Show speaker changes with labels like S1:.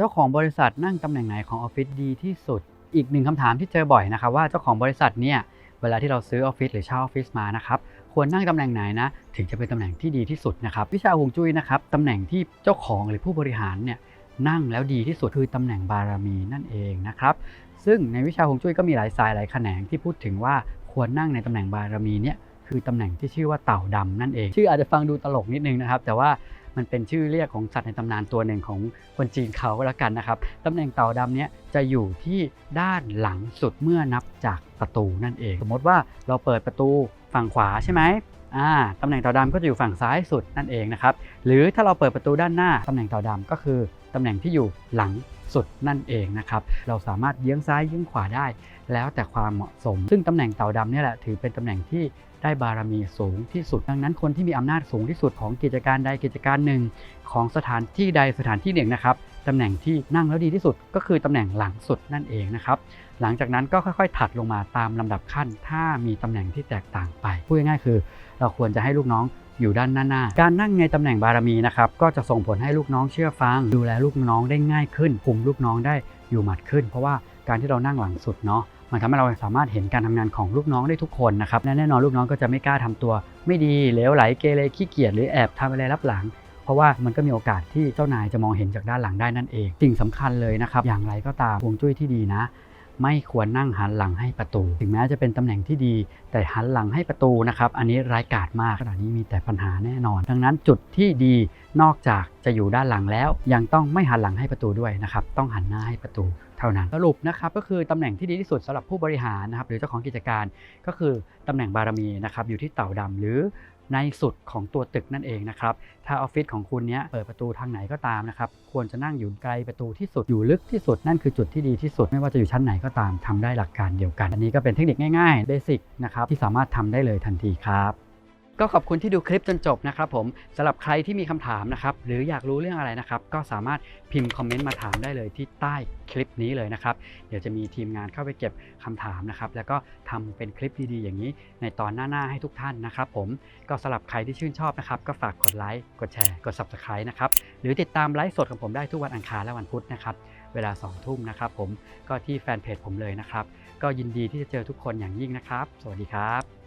S1: เจ้าของบริษัทนั่งตำแหน่งไหนของออฟฟิศดีที่สุด อีกหนึ่งคำถามที่เจอบ่อยนะครับว่าเจ้าของบริษัทเนี่ยเวลาที่เราซื้อออฟฟิศหรือเช่าออฟฟิศมานะครับควรนั่งตำแหน่งไหนนะถึงจะเป็นตำแหน่งที่ดีที่สุดนะครับวิชาฮวงจุ้ยนะครับตำแหน่งที่เจ้าของหรือผู้บริหารเนี่ยนั่งแล้วดีที่สุดคือตำแหน่งบารมีนั่นเองนะครับซึ่งในวิชาฮวงจุ้ยก็มีหลายสายหลายแขนงที่พูดถึงว่าควรนั่งในตำแหน่งบารมีเนี่ยคือตำแหน่งที่ชื่อว่าเต่าดำนั่นเอง ชื่ออาจจะฟังดูตลกนิดนึงนะครับ แต่ว่า มันเป็นชื่อเรียกของสัตว์ในตำนานตัวหนึ่งของคนจีนเขาก็แล้วกันนะครับตำแหน่งเต่าดำเนี้ยจะอยู่ที่ด้านหลังสุดเมื่อนับจากประตูนั่นเอง สมมติว่าเราเปิดประตูฝั่งขวาใช่ไหม อ่าตำแหน่งเต่าดำก็จะอยู่ฝั่งซ้ายสุดนั่นเองนะครับ หรือถ้าเราเปิดประตูด้านหน้าตำแหน่งเต่าดำก็คือตำแหน่งที่อยู่หลังสุดนั่นเองนะครับ เราสามารถเยื้องซ้ายเยื้องขวาได้ แล้วแต่ความเหมาะสม ซึ่งตำแหน่งเต่าดำนี่แหละถือเป็นตำแหน่งที่ได้บารมีสูงที่สุด ดังนั้นคนที่มีอำนาจสูงที่สุดของกิจการใดกิจการหนึ่ง ของสถานที่ใดสถานที่หนึ่งนะครับ ตำแหน่งที่นั่งแล้วดีที่สุด ก็คือตำแหน่งหลังสุดนั่นเองนะครับหลังจากนั้นก็ค่อยๆ ถัดลงมาตามลำดับขั้น ถ้ามีตำแหน่งที่แตกต่างไปพูดง่ายๆคือ เราควรจะให้ลูกน้องอยู่ด้านหน้าๆการนั่งในตำแหน่งบารมีนะครับก็จะส่งผลให้ลูกน้องเชื่อฟัง ดูแลลูกน้องได้ง่ายขึ้นคุมลูกน้องได้อยู่หมัดขึ้น เพราะว่าการที่เรานั่งหลังสุดเนาะมันทำให้เราสามารถเห็นการทำงานของลูกน้องได้ทุกคนนะครับและแน่นอนลูกน้องก็จะไม่กล้าทำตัว ไม่ดีเลวไหลเกเรขี้เกียจหรือแอบทำอะไรรับหลัง ราะว่ามันก็มีโอกาสที่เจ้านายจะมองเห็นจากด้านหลังได้นั่นเองสิ่งสำคัญเลยนะครับอย่างไรก็ตามฮวงจุ้ยที่ดีนะ ไม่ควรนั่งหันหลังให้ประตู ถึงแม้จะเป็นตำแหน่งที่ดี แต่หันหลังให้ประตูนะครับอันนี้ร้ายกาจมากขณะนี้มีแต่ปัญหาแน่นอน ดังนั้นจุดที่ดีนอกจากจะอยู่ด้านหลังแล้ว ยังต้องไม่หันหลังให้ประตูด้วยนะครับต้องหันหน้าให้ประตู เท่านั้น สรุปนะครับก็คือตำแหน่งที่ดีที่สุดสำหรับผู้บริหารนะครับหรือเจ้าของกิจการก็คือตำแหน่งบารมีนะครับอยู่ที่เต่าดำหรือในสุดของตัวตึกนั่นเองนะครับ ถ้าออฟฟิศของคุณเนี้ยเปิดประตูทางไหนก็ตามนะครับ ควรจะนั่งอยู่ไกลประตูที่สุด อยู่ลึกที่สุด นั่นคือจุดที่ดีที่สุด ไม่ว่าจะอยู่ชั้นไหนก็ตามทำได้หลักการเดียวกัน อันนี้ก็เป็นเทคนิคง่ายๆ เบสิกนะครับ ที่สามารถทำได้เลยทันทีครับ ก็ขอบคุณที่ดูคลิปจนจบนะครับผมสำหรับใครที่มีคำถามนะครับหรืออยากรู้เรื่องอะไรนะครับก็สามารถพิมพ์คอมเมนต์มาถามได้เลยที่ใต้คลิปนี้เลยนะครับ เดี๋ยวจะมีทีมงานเข้าไปเก็บคำถามนะครับแล้วก็ทำเป็นคลิปดีๆ อย่างนี้ ในตอนหน้าๆให้ทุกท่านนะครับผมก็สำหรับใครที่ชื่นชอบนะครับก็ฝากกดไลค์กดแชร์กด subscribe นะครับหรือติดตามไลฟ์สดของผมได้ทุกวันอังคารและวันพุธนะครับเวลา2ทุ่มนะครับผมก็ที่แฟนเพจผมเลยนะครับก็ยินดีที่จะเจอทุกคนอย่างยิ่งนะครับ สวัสดีครับ